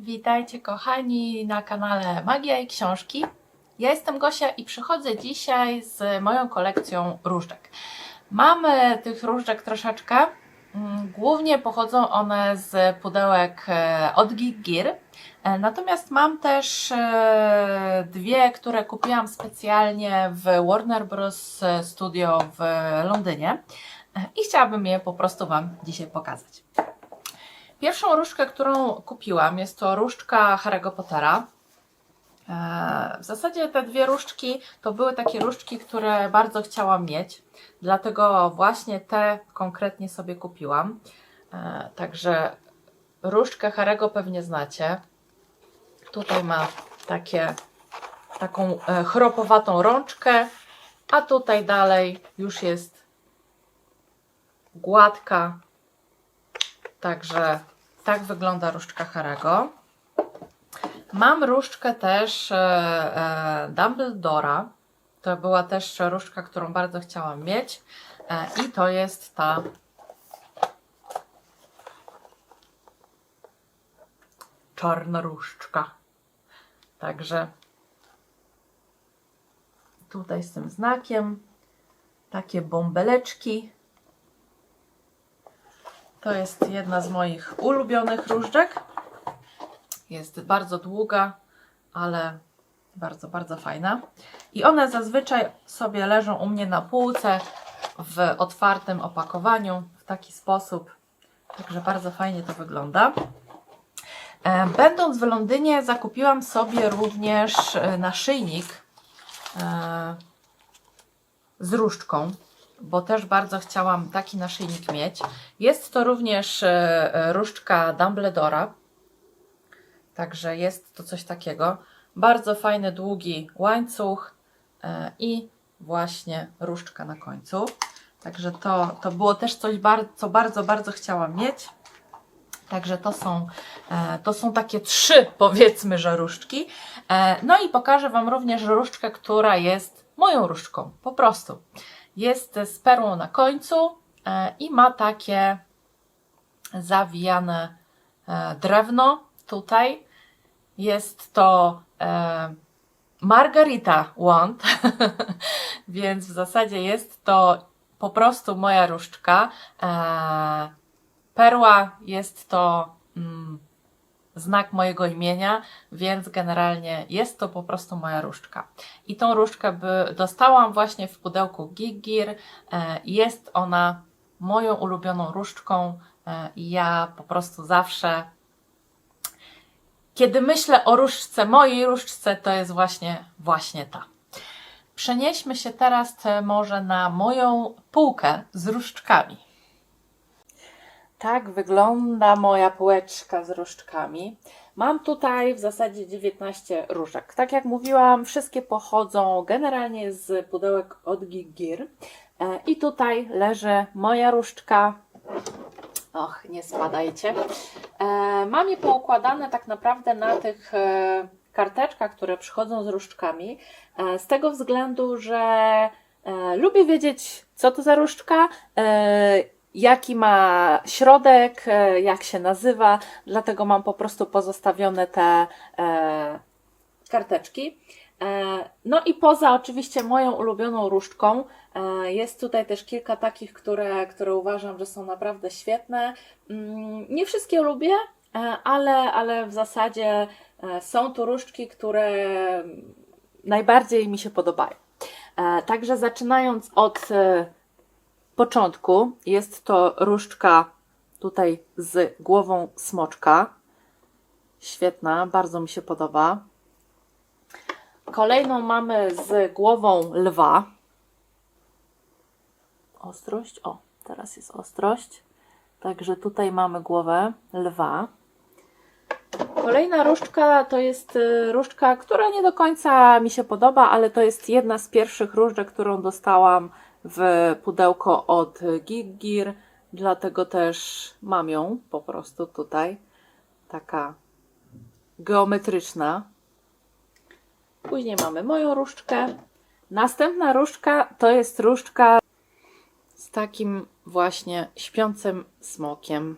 Witajcie kochani na kanale Magia i Książki. Ja jestem Gosia i przychodzę dzisiaj z moją kolekcją różdżek. Mamy tych różdżek troszeczkę. Mm, Głównie pochodzą one z pudełek e, od Gear. E, Natomiast mam też e, dwie, które kupiłam specjalnie w Warner Bros. Studio w Londynie i chciałabym je po prostu Wam dzisiaj pokazać. Pierwszą różdżkę, którą kupiłam, jest to różdżka Harry'ego Pottera. E, W zasadzie te dwie różdżki to były takie różdżki, które bardzo chciałam mieć, dlatego właśnie te konkretnie sobie kupiłam. E, Także różdżkę Harry'ego pewnie znacie. Tutaj ma takie, taką e, chropowatą rączkę, a tutaj dalej już jest gładka, Także tak wygląda różdżka Harego. Mam różdżkę też e, e, Dumbledora. To była też różdżka, którą bardzo chciałam mieć. E, I to jest ta czarna różdżka. Także tutaj z tym znakiem takie bąbeleczki. To jest jedna z moich ulubionych różdżek. Jest bardzo długa, ale bardzo, bardzo fajna. I one zazwyczaj sobie leżą u mnie na półce w otwartym opakowaniu w taki sposób. Także bardzo fajnie to wygląda. E, Będąc w Londynie, zakupiłam sobie również e, naszyjnik e, z różdżką bo też bardzo chciałam taki naszyjnik mieć. Jest to również e, e, różdżka Dumbledora, także jest to coś takiego. Bardzo fajny, długi łańcuch e, i właśnie różdżka na końcu. Także to, to było też coś, co bardzo, bardzo chciałam mieć. Także to są, to są takie trzy, powiedzmy, że różdżki. No i pokażę Wam również różdżkę, która jest moją różdżką, po prostu. Jest z perłą na końcu e, i ma takie zawijane e, drewno tutaj. Jest to e, Margarita Wand, więc w zasadzie jest to po prostu moja różdżka. Perła jest to mm, znak mojego imienia, więc generalnie jest to po prostu moja różdżka. I tą różdżkę by dostałam właśnie w pudełku Gear. E, Jest ona moją ulubioną różdżką e, i ja po prostu zawsze kiedy myślę o różdżce, mojej różdżce, to jest właśnie, właśnie ta. Przenieśmy się teraz może na moją półkę z różdżkami. Tak wygląda moja półeczka z różdżkami. Mam tutaj w zasadzie 19 różdżek. Tak jak mówiłam, wszystkie pochodzą generalnie z pudełek od Gear. E, I tutaj leży moja różdżka. Och, nie spadajcie. E, Mam je poukładane tak naprawdę na tych e, karteczkach, które przychodzą z różdżkami. Z tego względu, że lubię wiedzieć, co to za różdżka, jaki ma środek, e, jak się nazywa, dlatego mam po prostu pozostawione te e, karteczki. E, No i poza oczywiście moją ulubioną różdżką, jest tutaj też kilka takich, które, które uważam, że są naprawdę świetne. Mm, Nie wszystkie lubię, ale, ale w zasadzie są tu różdżki, które najbardziej mi się podobają. Także zaczynając od początku, jest to różdżka tutaj z głową smoczka. Świetna, bardzo mi się podoba. Kolejną mamy z głową lwa. Ostrość, o, teraz jest ostrość. Także tutaj mamy głowę lwa. Kolejna różdżka to jest y, różdżka, która nie do końca mi się podoba, ale to jest jedna z pierwszych różdżek, którą dostałam w pudełko od Gear, dlatego też mam ją po prostu tutaj. Taka geometryczna. Później mamy moją różdżkę. Następna różdżka to jest różdżka z takim właśnie śpiącym smokiem.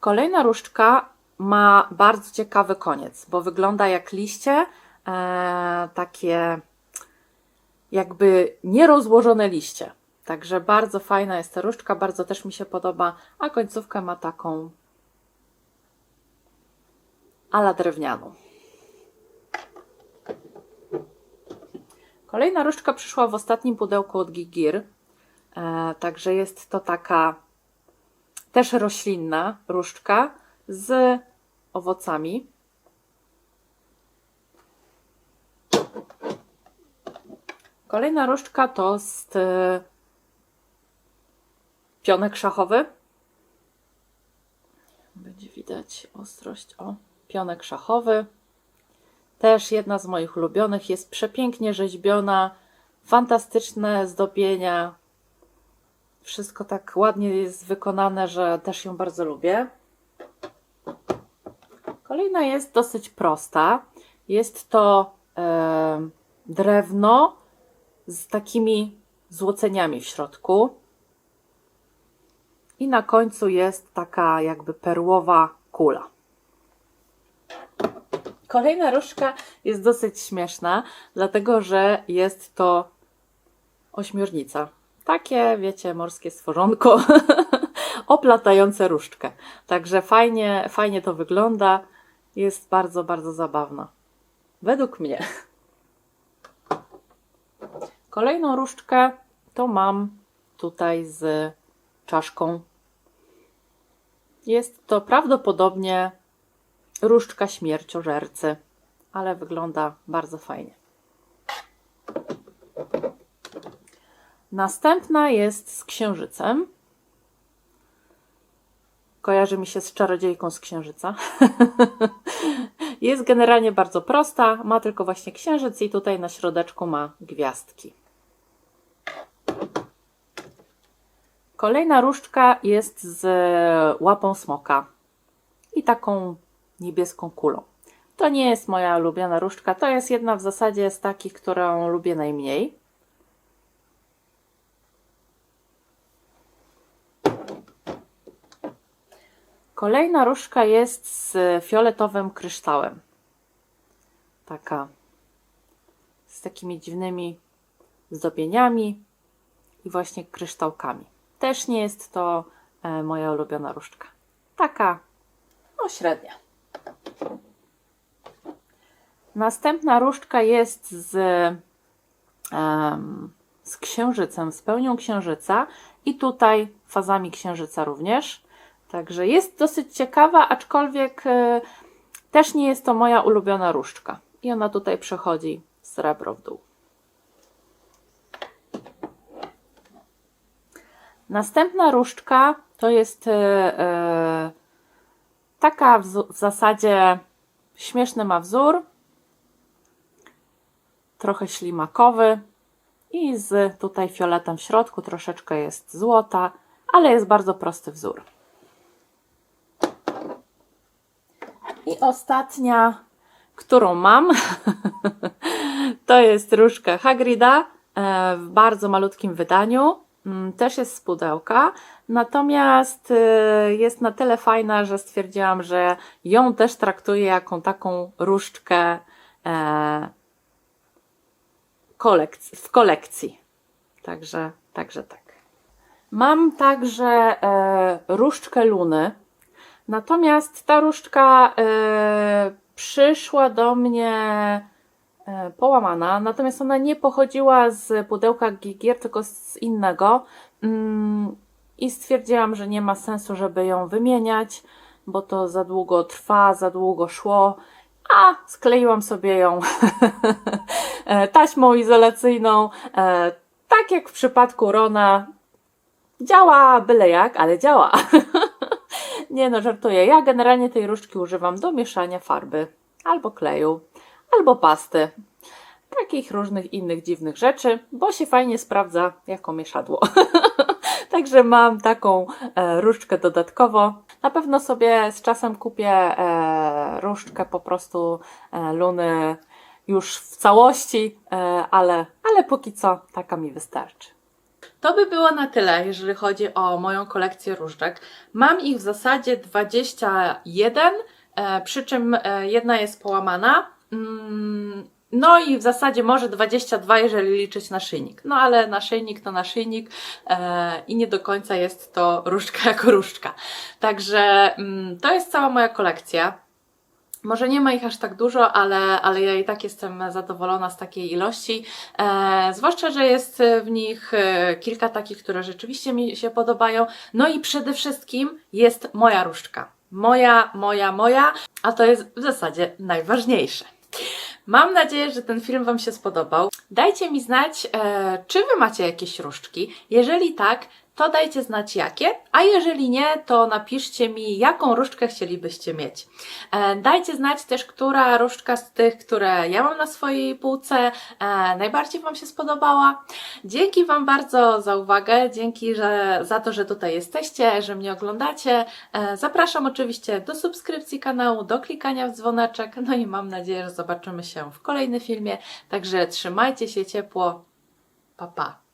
Kolejna różdżka ma bardzo ciekawy koniec, bo wygląda jak liście, e, takie jakby nierozłożone liście. Także bardzo fajna jest ta różdżka, bardzo też mi się podoba, a końcówkę ma taką ala drewnianą. Kolejna różdżka przyszła w ostatnim pudełku od Gigir, e, także jest to taka też roślinna różdżka z owocami. Kolejna różdżka to jest e, pionek szachowy. Będzie widać ostrość. O, pionek szachowy. Też jedna z moich ulubionych. Jest przepięknie rzeźbiona. Fantastyczne zdobienia. Wszystko tak ładnie jest wykonane, że też ją bardzo lubię. Kolejna jest dosyć prosta. Jest to e, drewno z takimi złoceniami w środku. I na końcu jest taka jakby perłowa kula. Kolejna różdżka jest dosyć śmieszna, dlatego że jest to ośmiornica. Takie, wiecie, morskie stworzonko oplatające różdżkę. Także fajnie, fajnie to wygląda. Jest bardzo, bardzo zabawna. Według mnie. Kolejną różdżkę to mam tutaj z czaszką. Jest to prawdopodobnie różdżka śmierciożercy, ale wygląda bardzo fajnie. Następna jest z księżycem. Kojarzy mi się z czarodziejką z księżyca. jest generalnie bardzo prosta, ma tylko właśnie księżyc i tutaj na środeczku ma gwiazdki. Kolejna różdżka jest z łapą smoka i taką niebieską kulą. To nie jest moja ulubiona różdżka, to jest jedna w zasadzie z takich, którą lubię najmniej. Kolejna różdżka jest z fioletowym kryształem. Taka z takimi dziwnymi zdobieniami i właśnie kryształkami. Też nie jest to e, moja ulubiona różdżka. Taka, no średnia. Następna różdżka jest z, um, z księżycem, z pełnią księżyca i tutaj fazami księżyca również. Także jest dosyć ciekawa, aczkolwiek y, też nie jest to moja ulubiona różdżka. I ona tutaj przechodzi srebro w dół. Następna różdżka to jest y, y, taka w, zasadzie śmieszny ma wzór, trochę ślimakowy i z tutaj fioletem w środku, troszeczkę jest złota, ale jest bardzo prosty wzór. I ostatnia, którą mam, to jest różdżka Hagrida e, w bardzo malutkim wydaniu. Mm, też jest z pudełka, natomiast e, jest na tyle fajna, że stwierdziłam, że ją też traktuję jako taką różdżkę e, kolekcji, w kolekcji. Także, także tak. Mam także różdżkę Luny Natomiast ta różdżka e, przyszła do mnie e, połamana, natomiast ona nie pochodziła z pudełka Gigier, tylko z innego. Mm, I stwierdziłam, że nie ma sensu, żeby ją wymieniać, bo to za długo trwa, za długo szło. A skleiłam sobie ją e, taśmą izolacyjną. Tak jak w przypadku Rona, działa byle jak, ale działa. Nie no, żartuję. Ja generalnie tej różdżki używam do mieszania farby, albo kleju, albo pasty. Takich różnych innych dziwnych rzeczy, bo się fajnie sprawdza jako mieszadło. Także mam taką e, różdżkę dodatkowo. Na pewno sobie z czasem kupię e, różdżkę po prostu e, luny już w całości, e, ale, ale póki co taka mi wystarczy. To by było na tyle, jeżeli chodzi o moją kolekcję różdżek. Mam ich w zasadzie 21, e, przy czym e, jedna jest połamana. Mm, No i w zasadzie może 22, jeżeli liczyć naszyjnik. No ale naszyjnik to naszyjnik e, i nie do końca jest to różdżka jako różdżka. Także mm, to jest cała moja kolekcja. Może nie ma ich aż tak dużo, ale, ale ja i tak jestem zadowolona z takiej ilości. E, zwłaszcza, że jest w nich e, kilka takich, które rzeczywiście mi się podobają. No i przede wszystkim jest moja różdżka. Moja, moja, moja, a to jest w zasadzie najważniejsze. Mam nadzieję, że ten film Wam się spodobał. Dajcie mi znać, e, czy Wy macie jakieś różdżki. Jeżeli tak, to dajcie znać jakie, a jeżeli nie, to napiszcie mi, jaką różdżkę chcielibyście mieć. E, dajcie znać też, która różdżka z tych, które ja mam na swojej półce, e, najbardziej Wam się spodobała. Dzięki Wam bardzo za uwagę, dzięki że, za to, że tutaj jesteście, że mnie oglądacie. E, zapraszam oczywiście do subskrypcji kanału, do klikania w dzwoneczek, no i mam nadzieję, że zobaczymy się w kolejnym filmie. Także trzymajcie się ciepło. Pa, pa.